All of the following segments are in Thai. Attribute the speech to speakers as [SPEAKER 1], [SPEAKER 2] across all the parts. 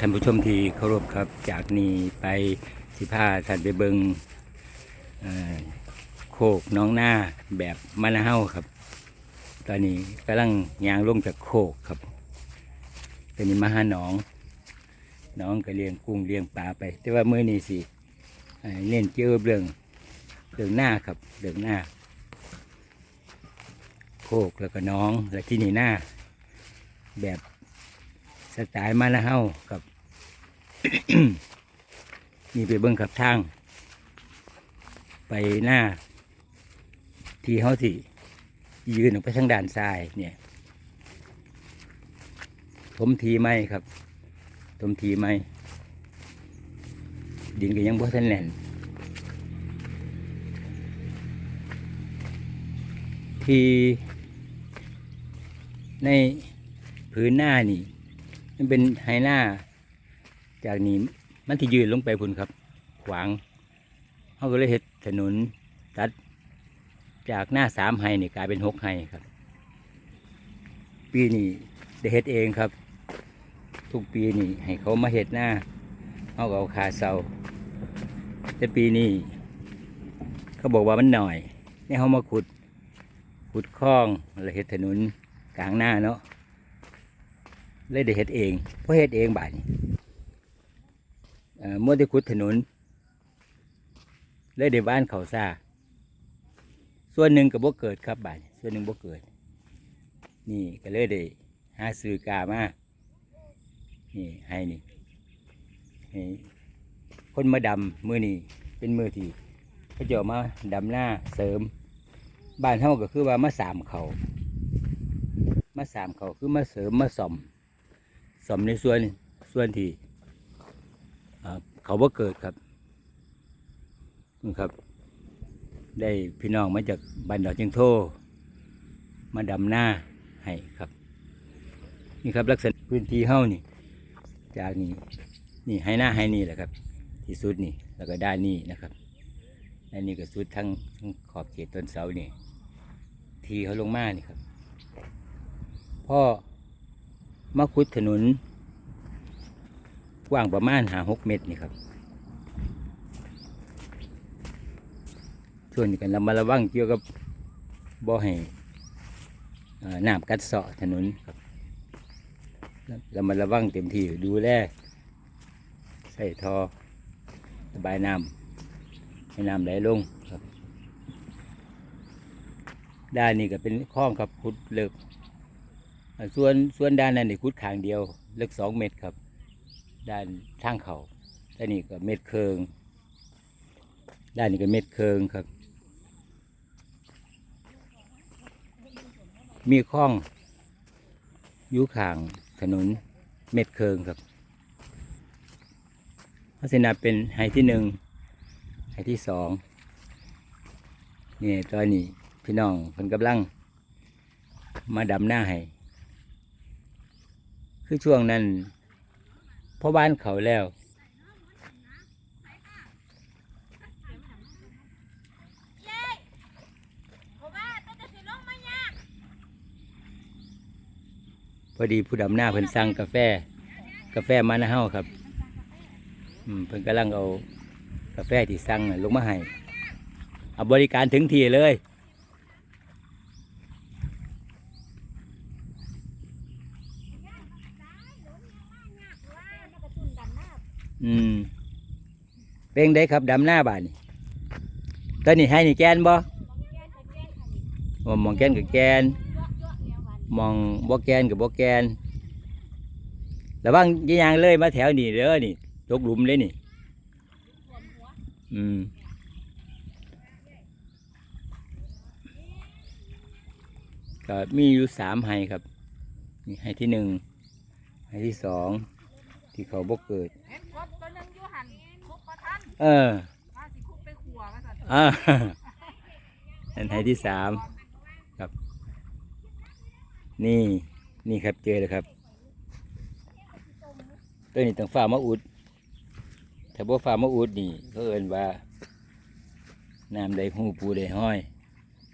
[SPEAKER 1] ท่านผู้ชมที่เคารพครับ จากนี้ไปสิพาท่านไปเบิงโคกน้องหน้าแบบมะนาวครับ ตอนนี้กำลังยางลงจากโคกครับตอนนี้มาหาหนองน้องก็เลี้ยงกุ้งเลี้ยงปลาไป แต่ว่ามื้อนี้สิเอ่น้นเกี่ยวกับเรื่องเรื่องหน้าครับเรื่องหน้า โคกแล้วก็น้องแล้วที่นี่หน้าแบบ สไตล์มานะเฮากับนี่ไปเบิ้งขับทาง ไปหน้า ที่เฮาสิยืนออกไปทางด้านซ้ายเนี่ยถมทีไม่ครับถมทีไม่ดินก็ยังบ่ทันแน่นทีในพื้นหน้านี่ มันเป็นไฮหน้า จากนี้มันที่ยืนลงไปพุ่นครับ ขวางเขาก็เลยเห็ดถนนตัด จากหน้าสามไฮนี่กลายเป็นหกไฮครับ ปีนี้ได้เห็ดเองครับ ทุกปีนี่ให้เขามาเห็ดหน้าเขาก็เอาคาเซาแต่ปีนี้เขาบอกว่ามันหน่อยนี่เขามาขุดขุดคลองแล้วเห็ดถนนกลางหน้าเนาะ เลยได้เห็ดเองเพราะเห็ดเองบ่ายนี่มื่อได้ขุดถนนเลยได้บ้านเขาซาส่วนหนึ่งกับบ่เกิดครับบ่ายส่วนหนึ่งบ่เกิด นี่ก็เลยได้หาซื้อกามานี่ให้นี่ให้คนมาดำมือนี่เป็นมือที่เขาจะเอามาดำหน้าเสริม บ้านเฮาก็คือว่ามาสามเขามาสามเขาคือมาเสริมมาส่อม สมในส่วนส่วนที่เขาบ่เกิดครับนี่ครับ ได้พี่น้องมาจากบ้านดอกจิงโท มาดำหน้าให้ครับ นี่ครับลักษณะพื้นที่เฮานี่ จากนี่นี่ให้หน้าให้นี่แหละครับ ที่สุดนี่แล้วก็ด้านนี้นะครับด้านนี้ก็สุดทั้งทั้งขอบเขตต้นเสานี่ ทีเขาลงมานี่ครับพ่อ มาขุดถนนกว้างประมาณหาหกเมตรนี่ครับช่วยกันเรามาระวังเกี่ยวกับบ่อให้น้ำกัดเสาะถนนครับเรามาระวังเต็มที่ดูแลใส่ทอระบายน้ำให้น้ำไหลลงครับด้านนี้ก็เป็นคลองครับขุดเลิกอ่า ส่วนส่วนด้านนั้นนี่ขุดขางเดียวลิกสองเมตรครับ ด้านทางเขาด้านนี้ก็เม็ดเคืองด้านนี้ก็เม็ดเคืองครับ มีคลองอยู่ข้างถนนเม็ดเคืองครับลักษณะเป็นไฮที่หนึ่งไฮที่สองนี่ตอนนี้พี่น้องเพิ่นกำลังมาดำหน้าให้ คือช่วงนั้นพ่อบ้านเขาแล้ว
[SPEAKER 2] พอ
[SPEAKER 1] ดีผู้ดำหน้าเพิ่นสั่งกาแฟ กาแฟมานะเฮาครับเพิ่นกำลังเอากาแฟที่สั่งลงมาให้เอาบริการถึงที่เลย อืมเป็นได้ครับดำหน้าบ้านนี่ตอนนี้ให้นี่แกนบ่มองแกนกับแกนมองบ่แกนกับบ่แกนระวังยี่ยางเลยมาแถวนี่เด้อนี่ตกหลุมเลยนี่ อืมก็มีอยู่สามไฮครับไฮที่หนึ่งไฮที่สอง ที่เขาบกเกิด
[SPEAKER 2] เห็นกบตัวหนึงอยู่หันคุบประทัน
[SPEAKER 1] เออ
[SPEAKER 2] ว่าสิคุบไปขัวว่าสัน
[SPEAKER 1] อ่าอันไฮที่สามครับ นี่นี่ครับเจอแล้วครับ ตัวนี้ต้องฝ่ามะอุดถ้าบ่ฝ่ามะอุดนี่เขาเอินว่าน้ำใดหูปูใดห้อย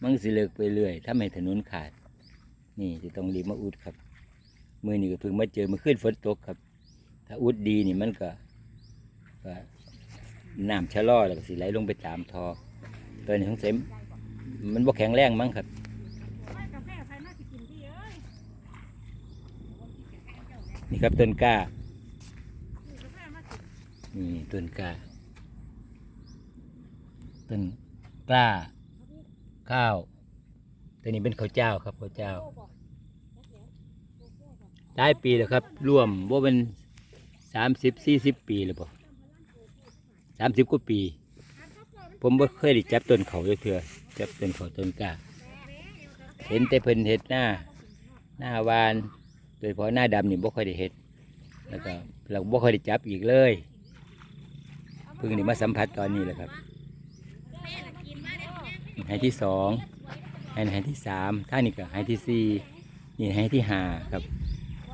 [SPEAKER 1] มันก็สิเลิกไปเรื่อยถ้าไม่ถนนขาด นี่จะต้องรีบมาอุดครับ มือนี่ก็เพิ่งมาเจอเมื่อคืนฝนตกครับ ถ้าอุดดีนี่มันก็ก็น้ำชะลอแล้วก็สิไหลลงไปตามทอตัวนี้ของเสมมันบ่แข็งแรงมั้งครับ
[SPEAKER 2] นี่
[SPEAKER 1] ครับต้นกล้า
[SPEAKER 2] นี่
[SPEAKER 1] ต้นกล้า ต้นกล้า ข้าวตัวนี้เป็นข้าวเจ้าครับข้าวเจ้าได้ปีแล้วครับ รวมว่าเป็น สามสิบสี่สิบปีแล้วป่สามสิบกว่าปี ผมบ่เคยได้จับต้นเขาเลยเถื่อจับต้นเขาต้นก้าเห็นแต่เพิ่นเห็ดหน้า หน้าวานโดยเฉพาะหน้าดำนี่บ่ค่อยได้เห็ดแล้วก็เราบ่ค่อยได้จับอีกเลยเพิ่งนี่มาสัมผัสตอนนี้แหละครับไห้ที่สองห้ไห้ที่สามท่านี่ก็ไห้ที่สี่นี่ไห้ที่ห้าครับ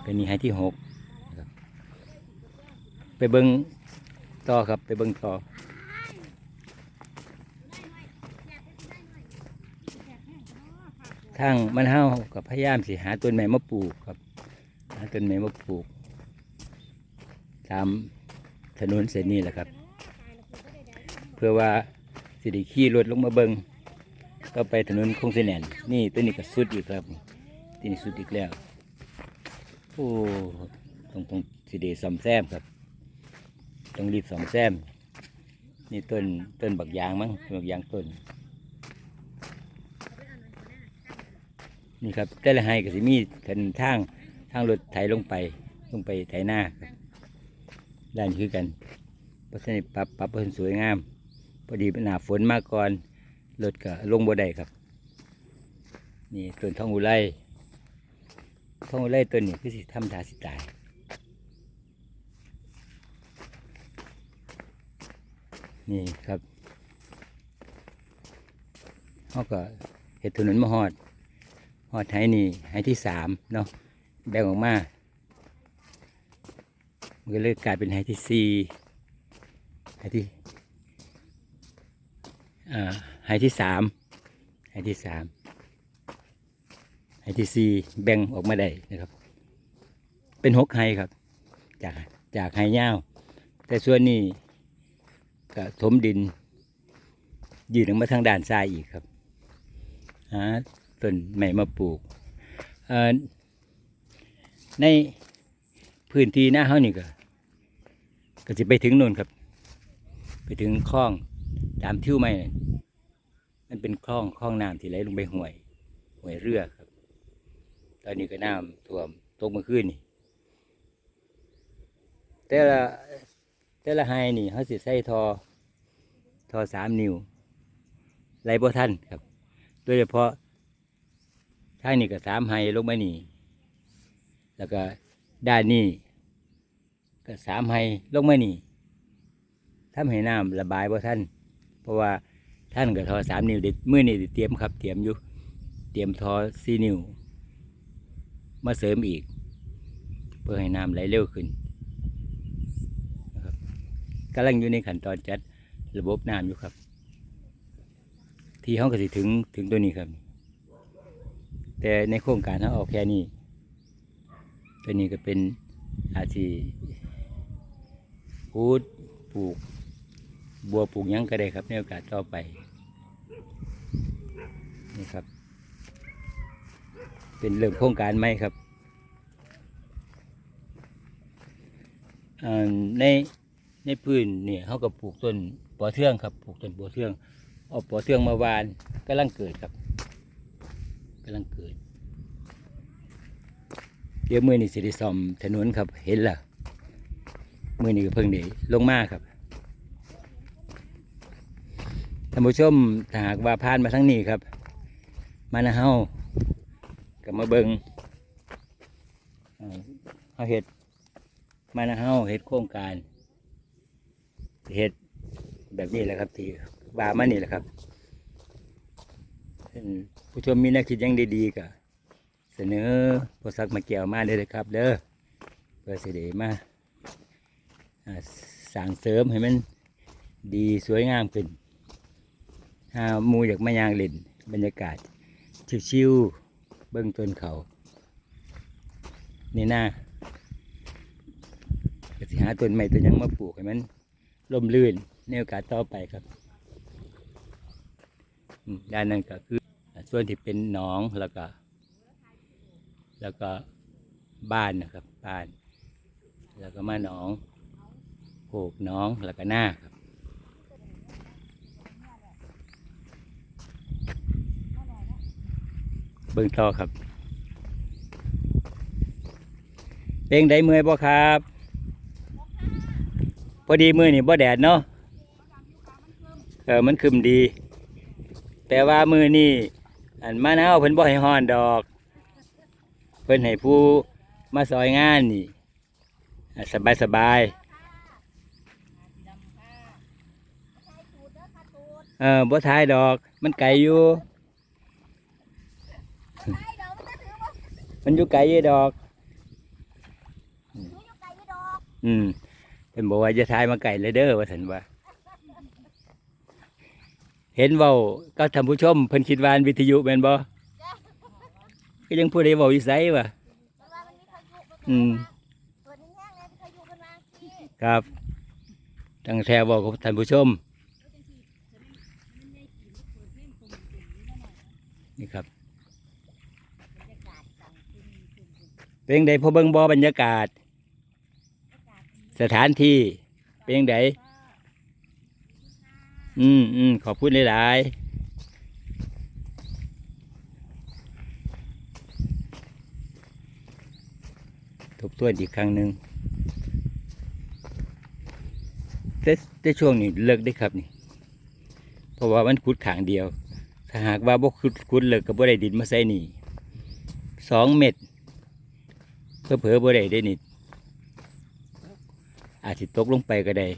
[SPEAKER 1] เป็นนี่ไห้ที่หก ไปเบิ้งต่อครับไปเบิ้งต่อทางมันเฮากับพยายามสิหาต้นไม้มาปลูกครับ หาต้นไม้มาปลูก ตามถนนเส้นนี้แหละครับ เพื่อว่าสิได้ขี่รถลงมาเบิงก็ไปถนนคงเสนนนี่ตัวนี้ก็สุดอีกครับตัวนี้สุดอีกแล้วโอ้ต้องต้องสิได้ซ่อมแซมครับ ต้องรีบซ่อมแซมนี่ต้นต้นบักยางมั้งบักยางต้น นี่ครับแต่ละไฮก็สิมีถนนทางทางรถไถลงไปลงไปไถหน้าครับด้านนี้คือกันเพราะฉะนั้นปรับปรับเพิ่นสวยงาม พอดีหนาฝนมาก่อนรถก็ลงบ่ได้ครับ นี่ต้นทองอุไรทองอุไรต้นนี้คือสิทำทาสิตาย นี่ครับเขาก็เห็ดถนนมาหอดหอดไห้นี่ไห้ที่สามเนาะแบ่งออกมา มันก็เลยกลายเป็นไฮที่สี่ไฮที่อ่าไฮที่สามไฮที่สามไฮที่สี่แบ่งออกมาได้นะครับ เป็นหกไฮครับ จากจากไฮยาแต่ส่วนนี้ ก็ถมดิน ยืนออกมาทางด้านซ้ายอีกครับหาต้นใหม่มาปลูกในพื้นที่หน้าเฮานี่ก็ก็จะไปถึงนู่นครับ ไปถึงคลองตามทิวไม่นั่นมันเป็นคลองคลองน้ำที่ไหลลงไปห่วยห่วยเรือครับ ตอนนี้ก็น้ำท่วมตกเมื่อคืนนี่แต่ละแต่ละไฮนี่เขาสิใส่ทอ ทอสามนิ้วไหลบ่ทันครับ โดยเฉพาะทางนี้ก็สามไฮลงมานี่ แล้วก็ด้านนี้ก็สามให้ลงมานี่ทำให้น้ำระบายบ่ท่าน เพราะว่าท่านก็ทอสามนิ้วเด็ดมือนี่เตรียมครับ เตรียมอยู่ เตรียมทอสี่นิ้ว มาเสริมอีก เพื่อให้น้ำไหลเร็วขึ้นนะครับกำลังอยู่ในขั้นตอนจัด ระบบน้ำอยู่ครับ ที่เขาก็สิถึงถึงตัวนี้ครับ แต่ในโครงการเขาเอาแค่นี้ ตัวนี้ก็เป็นอาชีพูดปลูก บัวปลูกยังก็ได้ครับ ในโอกาสต่อไป นี่ครับ เป็นเริ่มโครงการไหมครับในในพื้นเนี่ยเขาก็ปลูกต้น ปอเทืองครับปลูกต้นปอเทืองเอาปอเทืองมาวานกำลังเกิดครับกำลังเกิด เดี๋ยวมือนี่สิได้ซ่อมถนนครับ เห็นและมือนี่ก็เพิ่งได้ลงมาครับท่านผู้ชมถ้าหากว่าผ่านมาทั้งนี้ครับ มานะเฮากับมาเบิงเอ่อเฮาเห็ดมานะเฮาเห็ดโครงการเห็ด แบบนี้แหละครับ ที่บามานี่แหละครับผู้ชมมีแนักคิดยังดีๆก็เสนอโปรซักมาเกี่ยวมาเลยนะครับ เด้อเพื่อเสิเดมาสั่งเสริมให้มันดีสวยงามขึ้นถ้ามูอยากมายางเล่นบรรยากาศ ชิวๆเบื้องต้นเขาในหน้าก็สิาต้นไม้ต้นยังมาปลูกให้มันร่มรื่น ในโอกาสต่อไปครับด้านนั้นก็คือส่วนที่เป็นหนองแล้วก็ แล้วก็บ้านนะครับบ้าน แล้วก็มาหนองโขกหนองแล้วก็หน้าครับเบิ่งต่อครับเป็นได้เมื่อยบ่ครับ พอดีมือนี่บ่แดดเนาะ เออมันคึมดี แต่ว่ามือนี่อันมะนาวเพิ่นบ่ให้ฮ้อนดอก เพิ่นให้ผู้มาซอยงานนี่อะสบายสบายเออบ่ทายดอก มันไกลอยู่
[SPEAKER 3] ได้ดอกมันจะถือว่า
[SPEAKER 1] มันอยู่ไกลอยู่ดอก
[SPEAKER 3] ถืออยู่ไกลอยู่ดอก
[SPEAKER 1] อืมเพิ่นบอกว่าจะทายมาไก่เลยเด้อว่าสันว่า เห็นเว้าก็ท่านผู้ชมเพิ่นคิดว่าอันวิทยุแม่นบ่ก็ยังพูดได้เว้าอีไสวะ
[SPEAKER 3] เพราะว่ามันมีพายุมัน
[SPEAKER 1] อืม
[SPEAKER 3] เปิดแห้งๆเลยพายุมันมาสิ
[SPEAKER 1] ครับตั้งแท้เว้ากับท่านผู้ชม นี่ครับเป็นจังไดพอเบิ่งบ่บรรยากาศ สถานที่เป็นจังได อืมอืมขอบคุณหลายๆทบทวนอีกครั้งหนึ่งแต่แต่ช่วงนี้เลิกได้ครับนี่ เพราะว่ามันขุดขางเดียว ถ้าหากว่าบ่ขุดขุดเลิกก็บ่ได้ดินมาใส่นี่สองเม็ดเพื่อเผลอบ่ได้ได้นี่อาจสิตกลงไปก็ได้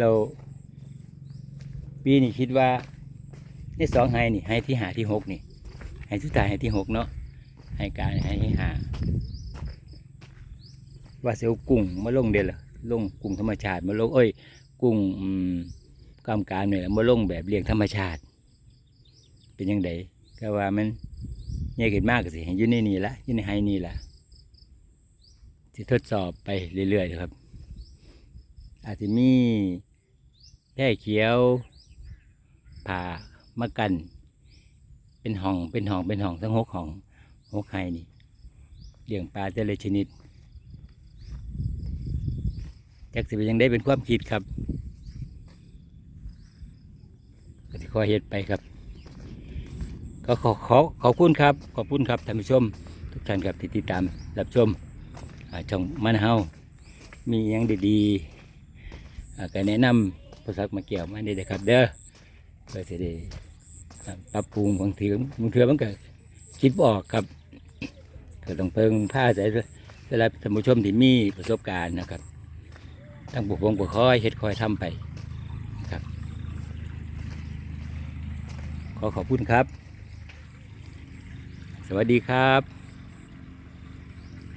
[SPEAKER 1] เราปีนี้คิดว่าในสองไฮนี่ไฮที่หาที่หกนี่ไฮสุดท้ายไฮที่หกเนาะไฮกลารไฮที่หาว่าเสียวกุ้งมาลงเดือนละลงกุ้งธรรมชาติมาลงเอ้ย กุ้งอืมกำการเนี่ยมาลงแบบเลี้ยงธรรมชาติ เป็นยังไงก็ว่ามันใหญ่ขึ้นมากสิอยู่ในนี่ละอยู่ในไฮนี่ละที่ทดสอบไปเรื่อยๆครับ อาจจะมี แค่เขียวผ่ามากัน เป็นห้องเป็นห้องเป็นห้องทั้งหกห้องหกไฮนี่เลี้ยงปลาแต่ละชนิดจักสิเป็นยังได้เป็นความคิดครับก็จะคอเฮ็ดไปครับ ก็ขอขอขอบคุณครับ ขอบคุณครับท่านผู้ชม ทุกท่านครับที่ติดตามรับชมช่องมันเฮามีหยังดีๆอ่าก็แนะนำ ผู้สักมาเกี่ยวมาได้เลยครับ เด้อเพื่อจะได้ปรับปรุงบางทีบางเทือมันก็คิดออกครับก็ต้องเพิ่งผ้าใส่สำหรับท่านผู้ชมที่มีประสบการณ์นะครับทั้งบุกวงบุกคอยเฮ็ดคอยทำไปครับ ขอขอบคุณครับ สวัสดีครับ